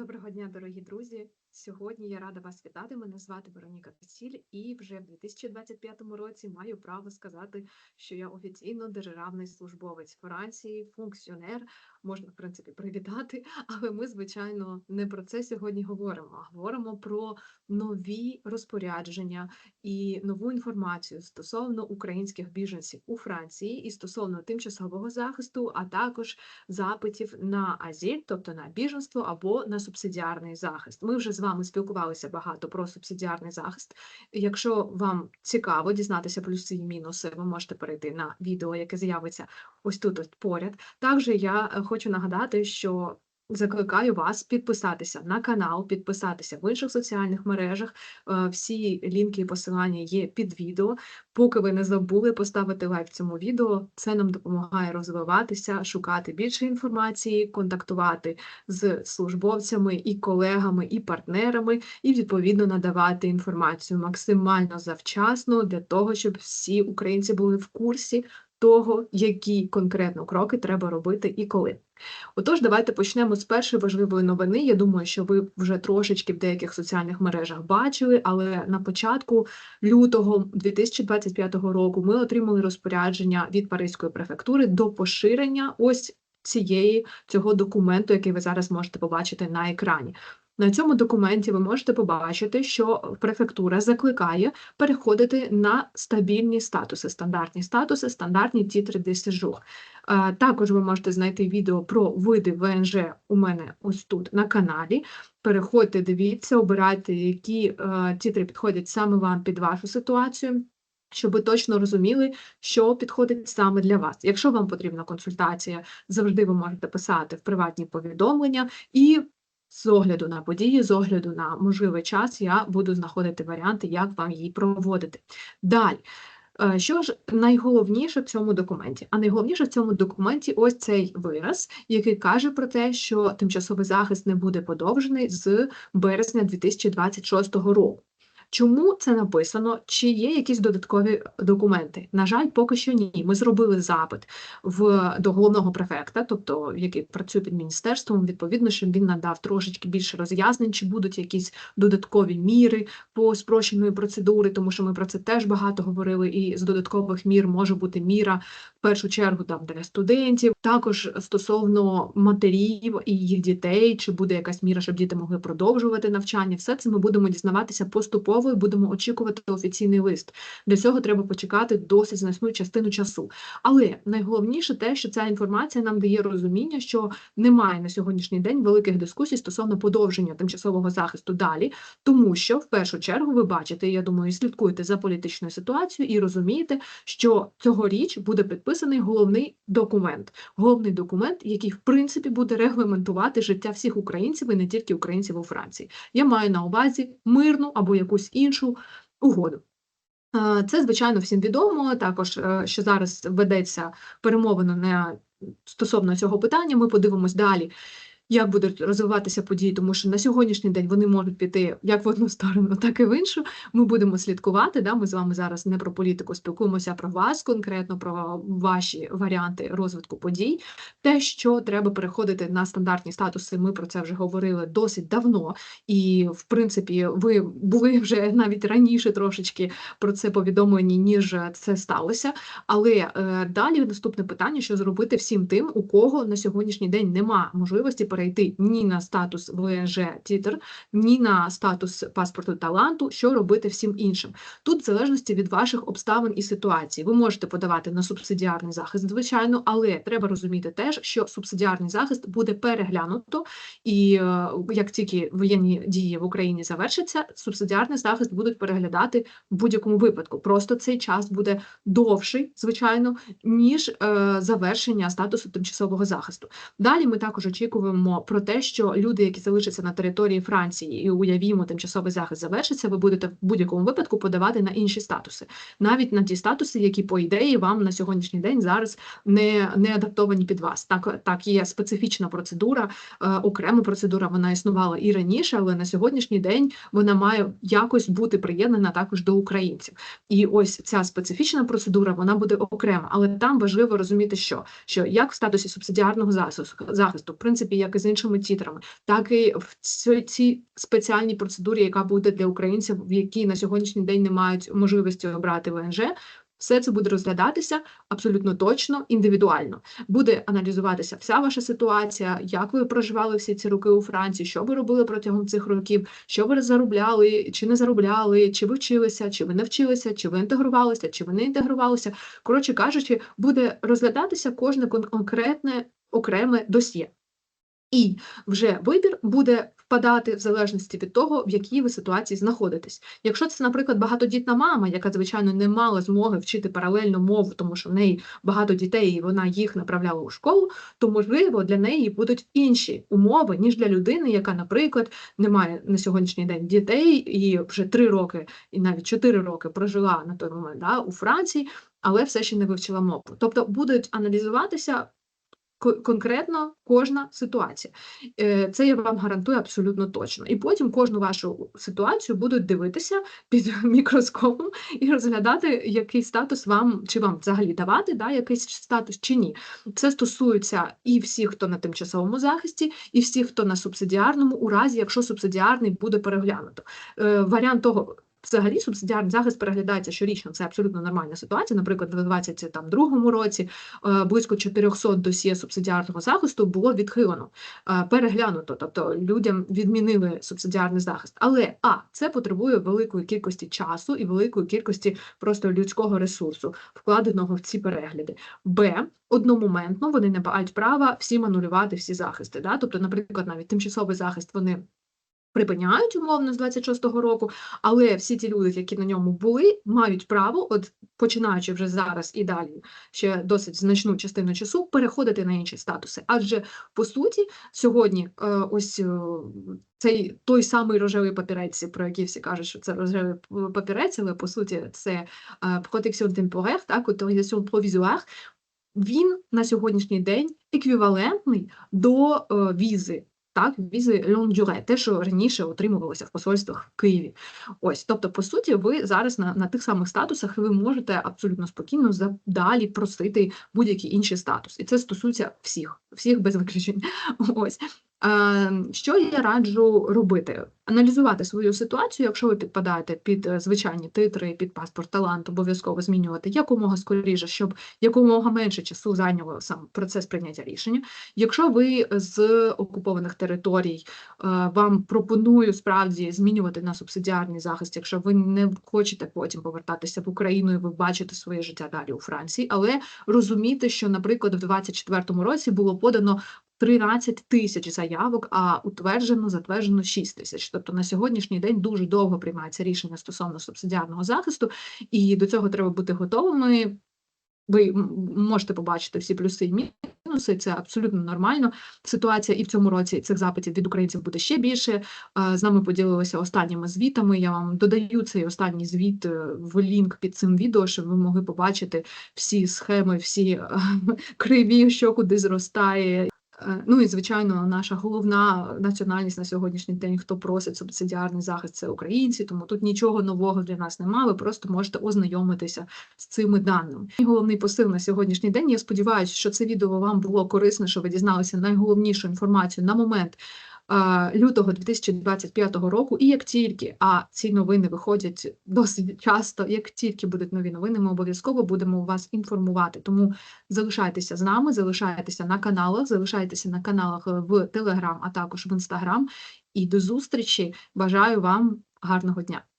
Доброго дня, дорогі друзі! Сьогодні я рада вас вітати. Мене звати Вероніка Кисіль, і вже в 2025 році маю право сказати, що я офіційно державний службовець Франції, функціонер. Можна, в принципі, привітати, але ми, звичайно, не про це сьогодні говоримо. а Говоримо про нові розпорядження і нову інформацію стосовно українських біженців у Франції і стосовно тимчасового захисту, а також запитів на азіль, тобто на біженство або на субсидіарний захист. Ми вже з вами спілкувалися багато про субсидіарний захист. Якщо вам цікаво дізнатися плюси і мінуси, ви можете перейти на відео, яке з'явиться ось тут ось поряд. Також я е, хочу нагадати, що Закликаю вас підписатися на канал, підписатися в інших соціальних мережах. Е, всі лінки і посилання є під відео. Поки ви не забули поставити лайк цьому відео, це нам допомагає розвиватися, шукати більше інформації, контактувати з службовцями і колегами, і партнерами, і відповідно надавати інформацію максимально завчасно для того, щоб всі українці були в курсі того, які конкретно кроки треба робити і коли. Отож, давайте почнемо з першої важливої новини. Я думаю, що ви вже трошечки в деяких соціальних мережах бачили, але на початку лютого 2025 року ми отримали розпорядження від Паризької префектури до поширення ось цієї цього документу, який ви зараз можете побачити на екрані. На цьому документі ви можете побачити, що префектура закликає переходити на стабільні статуси, стандартні статуси, стандартні тітри де сежур. Також ви можете знайти відео про види ВНЖ у мене ось тут на каналі. Переходьте, дивіться, обирайте, які е, тітри підходять саме вам під вашу ситуацію. Щоб ви точно розуміли, що підходить саме для вас. Якщо вам потрібна консультація, завжди ви можете писати в приватні повідомлення, і з огляду на події, з огляду на можливий час, я буду знаходити варіанти, як вам її проводити. Далі. Е, що ж найголовніше в цьому документі? А найголовніше в цьому документі ось цей вираз, який каже про те, що тимчасовий захист не буде подовжений з березня 2026 року. Чому це написано? Чи є якісь додаткові документи? На жаль, поки що ні. Ми зробили запит в до головного префекта, тобто який працює під міністерством, відповідно, щоб він надав трошечки більше роз'яснень, чи будуть якісь додаткові міри по спрощеної процедури, тому що ми про це теж багато говорили. І з додаткових мір може бути міра в першу чергу там для студентів, також стосовно матерів і їх дітей, чи буде якась міра, щоб діти могли продовжувати навчання. Все це ми будемо дізнаватися поступово мовою будемо очікувати офіційний лист. Для цього треба почекати досить значну частину часу. Але найголовніше те, що ця інформація нам дає розуміння, що немає на сьогоднішній день великих дискусій стосовно подовження тимчасового захисту далі, тому що в першу чергу ви бачите, я думаю, слідкуєте за політичною ситуацією і розумієте, що цьогоріч буде підписаний головний документ, головний документ, який в принципі буде регламентувати життя всіх українців і не тільки українців у Франції. Я маю на увазі мирну або якусь іншу угоду. Це, звичайно, всім відомо. Також е, що зараз ведеться перемовина не стосовно цього питання. Ми подивимось далі, як будуть розвиватися події, тому що на сьогоднішній день вони можуть піти як в одну сторону, так і в іншу. Ми будемо слідкувати. Да? Ми з вами зараз не про політику спілкуємося, а про вас конкретно про ваші варіанти розвитку подій. Те, що треба переходити на стандартні статуси, ми про це вже говорили досить давно, і в принципі, ви були вже навіть раніше трошечки про це повідомлені, ніж це сталося. Але е, далі наступне питання: що зробити всім тим, у кого на сьогоднішній день нема можливості перейти перейти ні на статус ВНЖ тітр, ні на статус паспорту таланту, що робити всім іншим. Тут в залежності від ваших обставин і ситуацій. Ви можете подавати на субсидіарний захист, звичайно, але треба розуміти теж, що субсидіарний захист буде переглянуто, і е, як тільки воєнні дії в Україні завершаться, субсидіарний захист будуть переглядати в будь-якому випадку. Просто цей час буде довший, звичайно, ніж е, завершення статусу тимчасового захисту. Далі ми також очікуємо говоримо про те, що люди, які залишаться на території Франції, і уявімо, тимчасовий захист завершиться, ви будете в будь-якому випадку подавати на інші статуси, навіть на ті статуси, які по ідеї вам на сьогоднішній день зараз не не адаптовані під вас. Так так є специфічна процедура, е, окрема процедура. Вона існувала і раніше, але на сьогоднішній день вона має якось бути приєднана також до українців. І ось ця специфічна процедура вона буде окрема, але там важливо розуміти, що що як в статусі субсидіарного захисту, в принципі, як і з іншими тітрами, так і в ці, цій спеціальній процедурі, яка буде для українців, в якій на сьогоднішній день не мають можливості обрати ВНЖ. Все це буде розглядатися абсолютно точно, індивідуально. Буде аналізуватися вся ваша ситуація, як ви проживали всі ці роки у Франції, що ви робили протягом цих років, що ви заробляли, чи не заробляли, чи ви вчилися, чи ви не вчилися, чи ви інтегрувалися, чи ви не інтегрувалися. Коротше кажучи, буде розглядатися кожне конкретне окреме досьє. І вже вибір буде впадати в залежності від того, в якій ви ситуації знаходитесь. Якщо це, наприклад, багатодітна мама, яка звичайно не мала змоги вчити паралельну мову, тому що в неї багато дітей, і вона їх направляла у школу, то можливо для неї будуть інші умови, ніж для людини, яка, наприклад, не має на сьогоднішній день дітей і вже три роки, і навіть чотири роки прожила на той момент да, у Франції, але все ще не вивчила мову. Тобто будуть аналізуватися конкретно кожна ситуація. Е, Це я вам гарантую абсолютно точно. І потім кожну вашу ситуацію будуть дивитися під мікроскопом і розглядати, який статус вам чи вам взагалі давати, да, якийсь статус чи ні. Це стосується і всіх, хто на тимчасовому захисті, і всіх, хто на субсидіарному, у разі, якщо субсидіарний буде переглянуто. Е, Варіант того. Взагалі субсидіарний захист переглядається щорічно. Це абсолютно нормальна ситуація. Наприклад, в 2022 році е, близько 400 досьє субсидіарного захисту було відхилено, е, переглянуто, тобто людям відмінили субсидіарний захист. Але а це потребує великої кількості часу і великої кількості просто людського ресурсу, вкладеного в ці перегляди. Б одномоментно вони не мають права всім анулювати всі захисти. Да? Тобто, наприклад, навіть тимчасовий захист вони. Припиняють умовно з 26-го року, але всі ті люди, які на ньому були, мають право, от починаючи вже зараз і далі, ще досить значну частину часу, переходити на інші статуси. Адже по суті, сьогодні е, ось е, цей той самий рожевий папірець, про який всі кажуть, що це рожевий папірець, але по суті це е, protection temporaire, так, autorisation provisoire, він на сьогоднішній день еквівалентний до е, візи. Так, візи longue те, що раніше отримувалося в посольствах в Києві. Ось, тобто, по суті, ви зараз на, на тих самих статусах і ви можете абсолютно спокійно далі просити будь-який інший статус. І це стосується всіх, всіх без виключень. Ось. Е, що я раджу робити? Аналізувати свою ситуацію, якщо ви підпадаєте під е, звичайні титри, під паспорт талант, обов'язково змінювати якомога скоріше, щоб якомога менше часу зайняло сам процес прийняття рішення. Якщо ви з окупованих територій, е, вам пропоную справді змінювати на субсидіарний захист, якщо ви не хочете потім повертатися в Україну і ви бачите своє життя далі у Франції, але розуміти, що, наприклад, в 2024 році було подано 13 тисяч заявок, а утверджено, затверджено 6 тисяч. Тобто на сьогоднішній день дуже довго приймається рішення стосовно субсидіарного захисту, і до цього треба бути готовими. Ви можете побачити всі плюси і мінуси, це абсолютно нормально. Ситуація і в цьому році цих запитів від українців буде ще більше. З нами поділилися останніми звітами. Я вам додаю цей останній звіт е, в лінк під цим відео, щоб ви могли побачити всі схеми, всі е, криві, що куди зростає. Е, Ну і звичайно, наша головна національність на сьогоднішній день, хто просить субсидіарний захист, це українці. Тому тут нічого нового для нас немає. Ви просто можете ознайомитися з цими даними. Мій головний посил на сьогоднішній день. Я сподіваюся, що це відео вам було корисне, що ви дізналися найголовнішу інформацію на момент лютого 2025 року. І як тільки а ці новини виходять досить часто, як тільки будуть нові новини, ми обов'язково будемо вас інформувати. Тому залишайтеся з нами, залишайтеся на каналах, залишайтеся на каналах в Телеграм, а також в Інстаграм. І до зустрічі. Бажаю вам гарного дня.